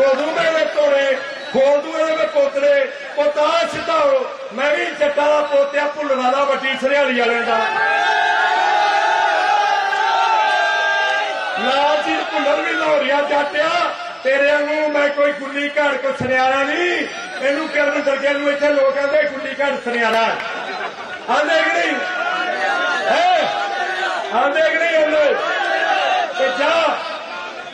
ਕੋਦੂ ਮੇਰੇ ਤੋੜੇ ਖੋਲ ਦੂ ਇਹਦੇ ਮੈਂ ਪੋਤਰੇ, ਪੋਤਾ ਸਿਧਾਓ ਮੈਂ ਵੀ ਜੱਟਾਂ ਦਾ ਪੋਤਿਆ, ਭੁੱਲਣਾ ਦਾ ਵੱਡੀ ਸਰਿਆਲੀ ਵਾਲਿਆਂ ਦਾ। ਲਾਲ ਜੀ ਭੁੱਲਣ ਵੀ ਲਾਹੌਰੀਆ ਜਾਟਿਆ ਤੇਰੇ ਨੂੰ ਮੈਂ ਕੋਈ ਗੁੱਲੀ ਘੜ ਕੋ ਸੁਨਿਆਰਾ ਨਹੀਂ। ਇਹਨੂੰ ਕਰਨ ਦਰਜੇ ਨੂੰ ਇੱਥੇ ਲੋਕ ਕਹਿੰਦੇ ਗੁੱਲੀ ਘੜ ਸੁਨਿਆਰਾ। ਆਂਦੇ ਕਿ ਨਹੀਂ ਹੈ ਆਂਦੇ ਕਿ ਨਹੀਂ ਆਂਦੇ ਤੇ ਜਾ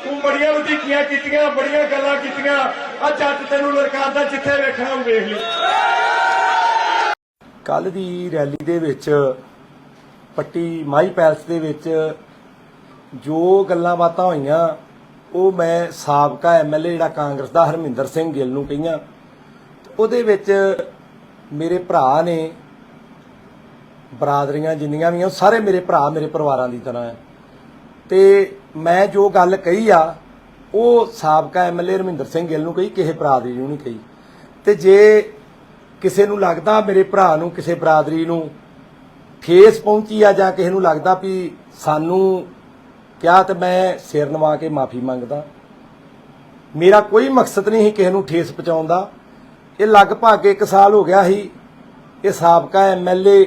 ਤੂੰ ਬੜੀਆਂ ਵਧੀਕੀਆਂ ਕੀਤੀਆਂ, ਬੜੀਆਂ ਗੱਲਾਂ ਕੀਤੀਆਂ। ਆ ਜੱਟ ਤੈਨੂੰ ਲੜਕਾਉਂਦਾ ਜਿੱਥੇ ਵੇਖਣਾ ਉਹ ਵੇਖ ਲਈ। ਕੱਲ ਦੀ ਰੈਲੀ ਦੇ ਵਿੱਚ, ਪੱਟੀ ਮਾਈ ਪੈਲਸ ਦੇ ਵਿੱਚ ਜੋ ਗੱਲਾਂ ਬਾਤਾਂ ਹੋਈਆਂ, ਉਹ ਮੈਂ ਸਾਬਕਾ ਐਮਐਲਏ ਜਿਹੜਾ ਕਾਂਗਰਸ ਦਾ ਹਰਮਿੰਦਰ ਸਿੰਘ ਗਿੱਲ ਨੂੰ ਕਹੀਆਂ। ਉਹਦੇ ਵਿੱਚ ਮੇਰੇ ਭਰਾ ਨੇ ਬਰਾਦਰੀਆਂ ਜਿੰਨੀਆਂ ਵੀ ਆ ਸਾਰੇ ਮੇਰੇ ਭਰਾ ਮੇਰੇ ਪਰਿਵਾਰਾਂ ਦੀ ਤਰ੍ਹਾਂ ਹੈ। ਤੇ ਮੈਂ ਜੋ ਗੱਲ ਕਹੀ ਆ ਉਹ ਸਾਬਕਾ ਐਮਐਲਏ ਰਮਿੰਦਰ ਸਿੰਘ ਗਿੱਲ ਨੂੰ ਕਹੀ, ਕਿਸੇ ਬਰਾਦਰੀ ਨੂੰ ਨਹੀਂ ਕਹੀ। ਤੇ ਜੇ ਕਿਸੇ ਨੂੰ ਲੱਗਦਾ ਮੇਰੇ ਭਰਾ ਨੂੰ, ਕਿਸੇ ਬਰਾਦਰੀ ਨੂੰ ਠੇਸ ਪਹੁੰਚੀ ਆ ਜਾਂ ਕਿਸੇ ਨੂੰ ਲੱਗਦਾ ਵੀ ਸਾਨੂੰ ਕਿਹਾ ਤੇ ਮੈਂ ਸਿਰ ਨਵਾ ਕੇ ਮਾਫੀ ਮੰਗਦਾ, ਮੇਰਾ ਕੋਈ ਮਕਸਦ ਨਹੀਂ ਸੀ ਕਿਸੇ ਨੂੰ ਠੇਸ ਪਹੁੰਚਾਉਣ ਦਾ। ਇਹ ਲਗਭਗ 1 ਸਾਲ ਹੋ ਗਿਆ ਸੀ, ਇਹ ਸਾਬਕਾ ਐਮਐਲਏ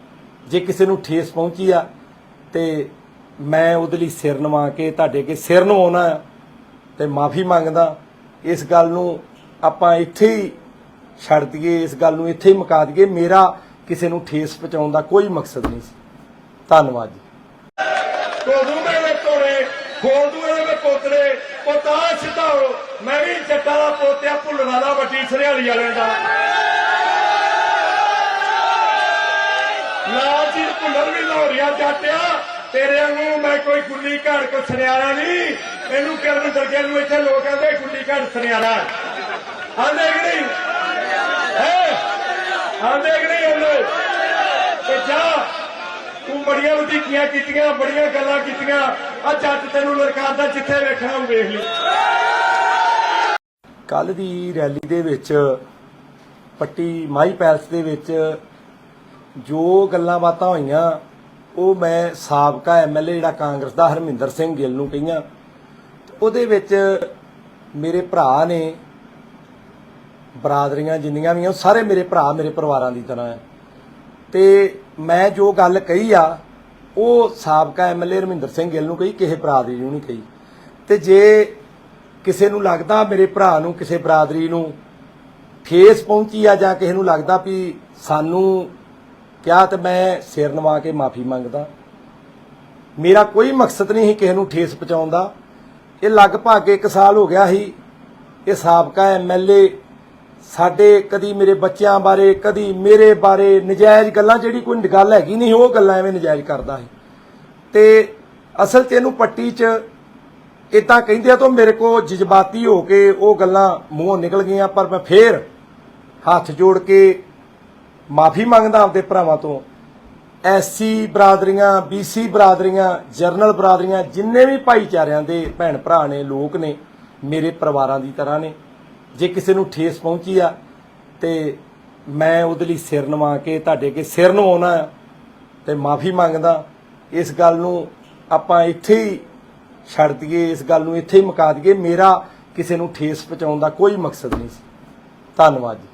ਜੇ ਕਿਸੇ ਨੂੰ ਠੇਸ ਪਹੁੰਚੀ ਆ, ਤੇ ਮੈਂ ਉਹਦੇ ਲਈ ਸਿਰ ਨਵਾ ਕੇ, ਤੁਹਾਡੇ ਅੱਗੇ ਸਿਰ ਨਵਾਉਣਾ ਤੇ ਮਾਫੀ ਮੰਗਦਾ। ਇਸ ਗੱਲ ਨੂੰ ਆਪਾਂ ਇੱਥੇ ਹੀ ਛੱਡ ਦਈਏ, ਇਸ ਗੱਲ ਨੂੰ ਇੱਥੇ ਹੀ ਮੁਕਾ ਦਈਏ। ਮੇਰਾ ਕਿਸੇ ਨੂੰ ਠੇਸ ਪਹੁੰਚਾਉਣ ਦਾ ਕੋਈ ਮਕਸਦ ਨਹੀਂ ਸੀ। ਧੰਨਵਾਦ ਜੀ। ਕੋਦੂ ਮੇਰੇ ਤੋੜੇ ਖੋਲ ਦੂ ਇਹਦੇ ਮੈਂ ਪੋਤਰੇ ਪੋਤਾ ਸਿਧਾਓ ਮੈਂ ਵੀ ਜੱਟਾਂ ਦਾ ਪੋਤਿਆ ਭੁੱਲਣਾ ਦਾ ਵੱਡੀ ਸਰਿਆਲੀ ਵਾਲਿਆਂ ਦਾ ਲਾਲ ਜੀ ਭੁੱਲਰ ਵੀ ਲਾਹੌਰੀਆ ਜਾਟਿਆ ਤੇਰੇ ਵਾਂਗੂ ਮੈਂ ਕੋਈ ਗੁੱਲੀ ਘੜ ਕੋ ਸੁਨਿਆਰਾ ਨਹੀਂ। ਇਹਨੂੰ ਕਰਨ ਦਰਜੇ ਨੂੰ ਇੱਥੇ ਲੋਕ ਕਹਿੰਦੇ ਗੁੱਲੀ ਘੜ ਸੁਨਿਆਰਾ। ਆਂਦੇ ਕਿ ਨਹੀਂ? ਹੈ? ਆਂਦੇ ਕਿ ਨਹੀਂ ਆਂਦੇ ਤੇ ਜਾ, ਤੂੰ ਬੜੀਆਂ ਵਧੀਕੀਆਂ ਕੀਤੀਆਂ, ਬੜੀਆਂ ਗੱਲਾਂ ਕੀਤੀਆਂ। ਆ ਜੱਟ ਤੈਨੂੰ ਲੜਕਾਦਾ ਜਿੱਥੇ ਵੇਖਣਾ, ਉਹ ਵੇਖ ਲਈ। ਕੱਲ ਦੀ ਰੈਲੀ ਦੇ ਵਿੱਚ, ਪੱਟੀ ਮਾਈ ਪੈਲਸ ਦੇ ਵਿੱਚ ਜੋ ਗੱਲਾਂ ਬਾਤਾਂ ਹੋਈਆਂ, ਉਹ ਮੈਂ ਸਾਬਕਾ ਐਮਐਲਏ ਜਿਹੜਾ ਕਾਂਗਰਸ ਦਾ ਹਰਮਿੰਦਰ ਸਿੰਘ ਗਿੱਲ ਨੂੰ ਕਹੀਆਂ। ਉਹਦੇ ਵਿੱਚ ਮੇਰੇ ਭਰਾ ਨੇ ਬਰਾਦਰੀਆਂ ਜਿੰਨੀਆਂ ਵੀ ਆ, ਉਹ ਸਾਰੇ ਮੇਰੇ ਭਰਾ ਮੇਰੇ ਪਰਿਵਾਰਾਂ ਦੀ ਤਰ੍ਹਾਂ ਹੈ ਤੇ ਮੈਂ ਜੋ ਗੱਲ ਕਹੀ ਆ, ਉਹ ਸਾਬਕਾ ਐਮਐਲਏ ਰਮਿੰਦਰ ਸਿੰਘ ਗਿੱਲ ਨੂੰ ਕਹੀ, ਕਿਸੇ ਬਰਾਦਰੀ ਨੂੰ ਨਹੀਂ ਕਹੀ। ਤੇ ਜੇ ਕਿਸੇ ਨੂੰ ਲੱਗਦਾ ਮੇਰੇ ਭਰਾ ਨੂੰ ਕਿਸੇ ਬਰਾਦਰੀ ਨੂੰ ਠੇਸ ਪਹੁੰਚੀ ਆ ਜਾਂ ਕਿਸੇ ਨੂੰ ਲੱਗਦਾ ਵੀ ਸਾਨੂੰ ਕਿਹਾ ਤੇ ਮੈਂ ਸਿਰ ਨਵਾ ਕੇ ਮਾਫੀ ਮੰਗਦਾ? ਮੇਰਾ ਕੋਈ ਮਕਸਦ ਨਹੀਂ ਸੀ ਕਿਸੇ ਨੂੰ ਠੇਸ ਪਹੁੰਚਾਉਣ ਦਾ। ਇਹ ਲਗਭਗ 1 ਸਾਲ ਹੋ ਗਿਆ ਸੀ। ਇਹ ਸਾਬਕਾ ਐਮਐਲਏ ਸਾਡੇ ਕਦੀ ਮੇਰੇ ਬੱਚਿਆਂ ਬਾਰੇ, ਕਦੀ ਮੇਰੇ ਬਾਰੇ ਨਜਾਇਜ਼ ਗੱਲਾਂ, ਜਿਹੜੀ ਕੋਈ ਗੱਲ ਹੈਗੀ ਨਹੀਂ, ਉਹ ਗੱਲਾਂ ਐਵੇਂ ਨਜਾਇਜ਼ ਕਰਦਾ ਸੀ। ਤੇ ਅਸਲ 'ਚ ਇਹਨੂੰ ਪੱਟੀ 'ਚ ਇਦਾਂ ਕਹਿੰਦੇ ਆ, ਤਾਂ ਮੇਰੇ ਕੋ ਜਜ਼ਬਾਤੀ ਹੋ ਕੇ ਉਹ ਗੱਲਾਂ ਮੂੰਹੋਂ ਨਿਕਲ ਗਈਆਂ, ਪਰ ਮੈਂ ਫੇਰ ਹੱਥ ਜੋੜ ਕੇ ਮਾਫੀ ਮੰਗਦਾ ਆਪਦੇ ਭਰਾਵਾਂ ਤੋਂ। ਐਸਸੀ ਬਰਾਦਰੀਆਂ ਬੀਸੀ ਬਰਾਦਰੀਆਂ, ਜਰਨਲ ਬਰਾਦਰੀਆਂ, ਜਿੰਨੇ ਵੀ ਭਾਈਚਾਰਿਆਂ ਦੇ ਭੈਣ ਭਰਾ ਨੇ, ਲੋਕ ਨੇ, ਮੇਰੇ ਪਰਿਵਾਰਾਂ ਦੀ ਤਰ੍ਹਾਂ ਨੇ। ਜੇ ਕਿਸੇ ਨੂੰ ਠੇਸ ਪਹੁੰਚੀ ਆ ਤੇ ਮੈਂ ਉਹਦੇ ਲਈ ਸਿਰ ਨਵਾ ਕੇ, ਤੁਹਾਡੇ ਅੱਗੇ ਸਿਰ ਨਵਾਉਣਾ ਤੇ ਮਾਫੀ ਮੰਗਦਾ। ਇਸ ਗੱਲ ਨੂੰ ਆਪਾਂ ਇੱਥੇ ਹੀ ਛੱਡ ਦਈਏ, ਇਸ ਗੱਲ ਨੂੰ ਇੱਥੇ ਹੀ ਮੁਕਾ ਦਈਏ। ਮੇਰਾ ਕਿਸੇ ਨੂੰ ਠੇਸ ਪਹੁੰਚਾਉਣ ਦਾ ਕੋਈ ਮਕਸਦ ਨਹੀਂ ਸੀ। ਧੰਨਵਾਦ ਜੀ।